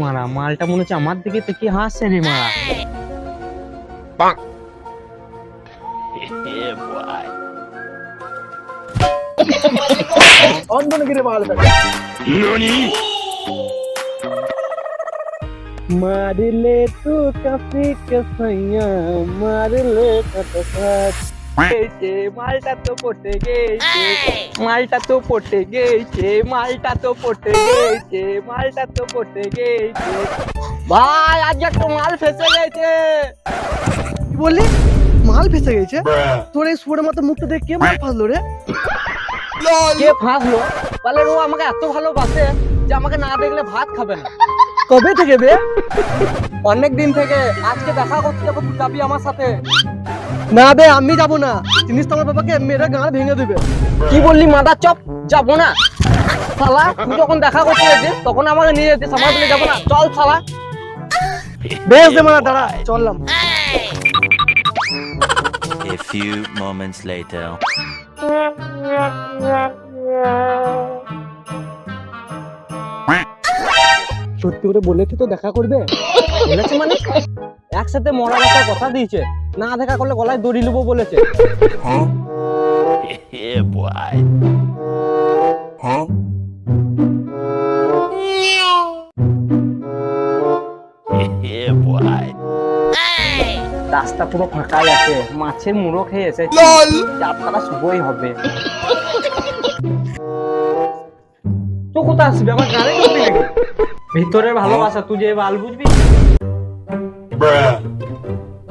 মারা মালটা মনে হচ্ছে আমার দিকে থেকে হাসছে রে মারা। অন্ধনগিরি মাল মারিলে তু কাফি কাফাইয়া মারলে কতসাত গেছে মালটা তো পটে গেছে। মালটা তো পটে গেছে মালটা তো পটে গেছে মালটা তো পটে গেছে। ভাই আজ একটা মাল ফেসে গেছে। কি বললি? মাল ফেসে গেছে? তোর এই সুরের মতো মুখটা দেখে কে মাল ফাঁসলো রে? কে ফাঁসলো? বলে ও আমাকে এত ভালোবাসে যে আমাকে না দেখলে ভাত খাবে না। কবে থেকে বে? অনেক দিন থেকে। আজকে দেখা করতে যাব তুই যাবি আমার সাথে। না বে আমি যাব না। জিনিস তো আমার বাবাকে মেয়েরা গাঁড় ভেঙে দেবে। কি বললি মাদা চপ? যাব না। শালা তুই যখন দেখা করতে যেতিস তখন আমাকে নিয়ে যেতিস আমার বলে যাব না। চল শালা। বেশ দে মারা দাঁড়া। চললাম। A few moments later. সত্যি করে বলেছি তো দেখা করবে? বলেছে মানে? একসাথে মরা বাসার কথা দিয়েছে। না দেখা করলে গলায় দড়ি নেব বলেছে. রাস্তা পুরো ফাঁকাই আছে মাছের মুড়ো খেয়ে এসেছে। যাত্রা শুভই হবে। তো কোথায় আসবি? আমার গানে ভিতরের ভালোবাসা তুই যে বাল বুঝবি?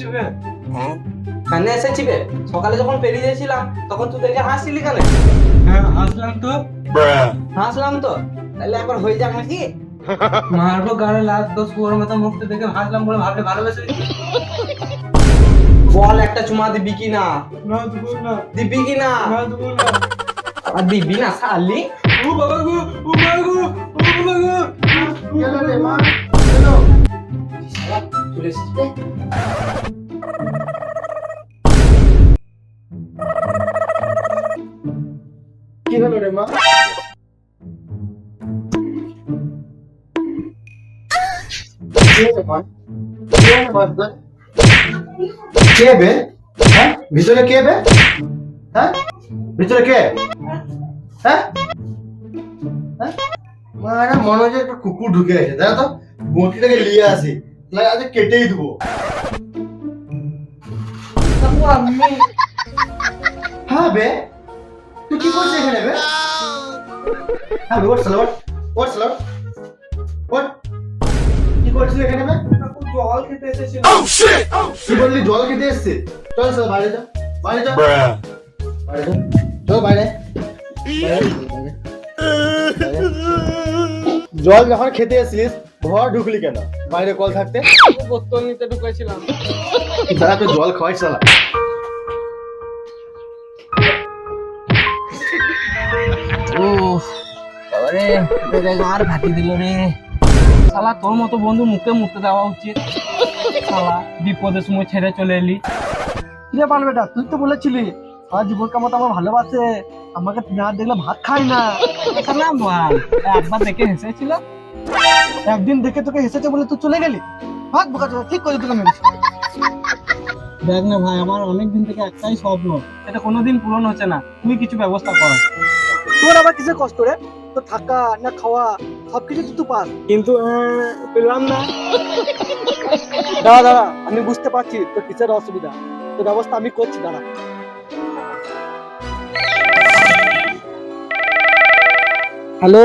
এর কি করছিবে Huh? কানে সকালে যখন পেরিয়ে গেছিলাম তখন তুই দেখে হাসছিলি কেন? হ্যাঁ হাসলাম তো। হাসলাম তো? তাহলে একবার হয়ে যাক নাকি? মারবো গাড়ে লাত দশ পুরোর মতো মুখটা দেখে হাসলাম বলে ভাবলে ভালোবেসে বল একটা চুমা দিবি কি না? না দেবো না। দিবি কি না? না দেবো না। আর দিবি না শালি? ও বাবা গো ও মা গো ও বাবা গো। চলে এসেছিস কি হলো রে কে বে হ্যাঁ ভিতরে কে হ্যাঁ ভিতরে কে হ্যাঁ হ্যাঁ মনে হচ্ছে একটা কুকুর ঢুকে গেছে দেখো তো বটিটাকে নিয়ে আসি আজ কেটেই দেবো হ্যাঁ বে তুই কি করছিস এখানে বে হ্যাঁ ওট সালা ওট ওট সালা ওট কি করছিস এখানে বে জল খেতে এসেছিল কি বললি জল খেতে এসছে চল চল বাইরে যা বাইরে যা বাইরে যা চল বাইরে বাইরে, বাইরে। জল যখন খেতে এসছিস ঘর ঢুকলি কেন বাইরে কল থাকতে? বোতল নিতে ঢুকেছিলাম। দাদা তো জল খাওয়াই চালা ও বাবারে আর ভাতি দিল রে। শালা তোর মতো বন্ধু মুখে মুখতে দেওয়া উচিত। শালা বিপদের সময় ছেড়ে চলে এলি। কিরে পান বেটা তুই তো বলেছিলি সারা জীবন কামাতে আমার ভালোবাসে। আমাকে না দেখলে ভাত খাই না। একবার দেখে হেসেছিল একদিন দেখে তোকে হেসেছে বলে তুই চলে গেলি? ভাত বোকা ঠিক করে তোকে মেরেছি দেখ না ভাই আমার অনেক দিন থেকে একটাই স্বপ্ন। এটা কোনোদিন পূরণ হচ্ছে না। তুই কিছু ব্যবস্থা কর। তোর আবার কিসের কষ্ট রে? তো থাকা না খাওয়া সবকিছু তুই পাস। কিন্তু পেলাম না। দাঁড়া দাঁড়া আমি বুঝতে পারছি তোর কিসের অসুবিধা। তোর ব্যবস্থা আমি করছি দাঁড়া। হ্যালো?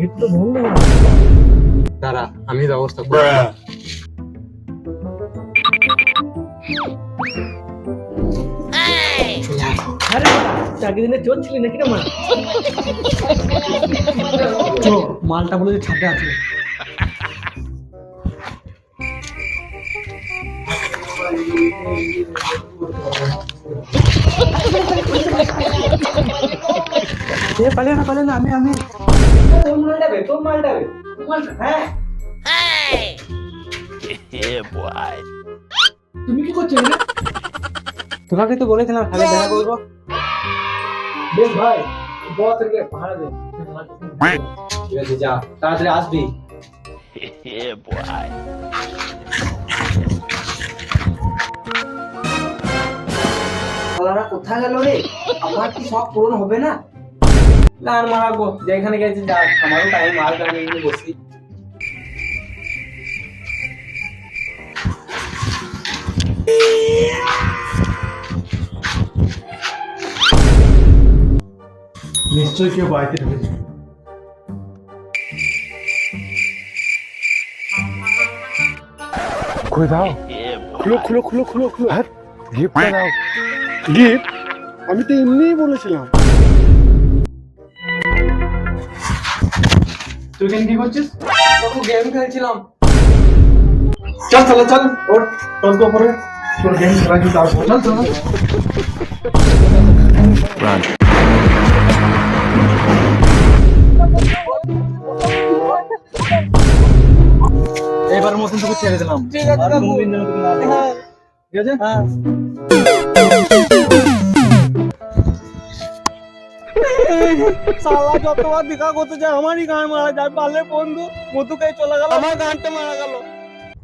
গেট তো বন্ধ দাঁড়া আমি ব্যবস্থা করব আরে চাকরি দিনে চোর ছিলি নাকি রে মা? চো মালটা বলে যে ছাদে আছে। এ পালিয়ে না পালিয়ে না আমি আমি। তোর মালটা বে তোর মালটা বে হ্যাঁ। তুমি কি করছ তোমাকে তো বলেছিলাম খালি দেখা করব। বেশ ভাই বস থেকে ভাড়া দে। ঠিক আছে যা তাড়াতাড়ি আসবি। Yeah, boy. শালারা কোথায় গেল রে? আমার কি সব পূরণ হবে না? না আর মারাবো যেখানে গেছি যা আমারও টাইম আসবে আমি এখানে বসি। নিশ্চয়ই কেউ বাড়িতে ঢুকেছে খুলে দাও। খুলো খুলো খুলো খুলো খুলো। হ্যাঁ গিফটটা দাও। গিফট আমি তো এমনিই বলেছিলাম। তুই এখানে কি করছিস? গেম খেলছিলাম। চল চল চল। ওর চল তো পরে তোর গেম খেলা চল চল. এবার মতন তোকে ছেড়ে দিলাম। ঠিক আছে। হ্যাঁ। ঠিক আছে? হ্যাঁ। সালা যতবার দেখা করতে যায় আমারই গান মারা যায়। পারলে বন্ধু মধুকে চলে গেল। আমার গানটা মারা গেল।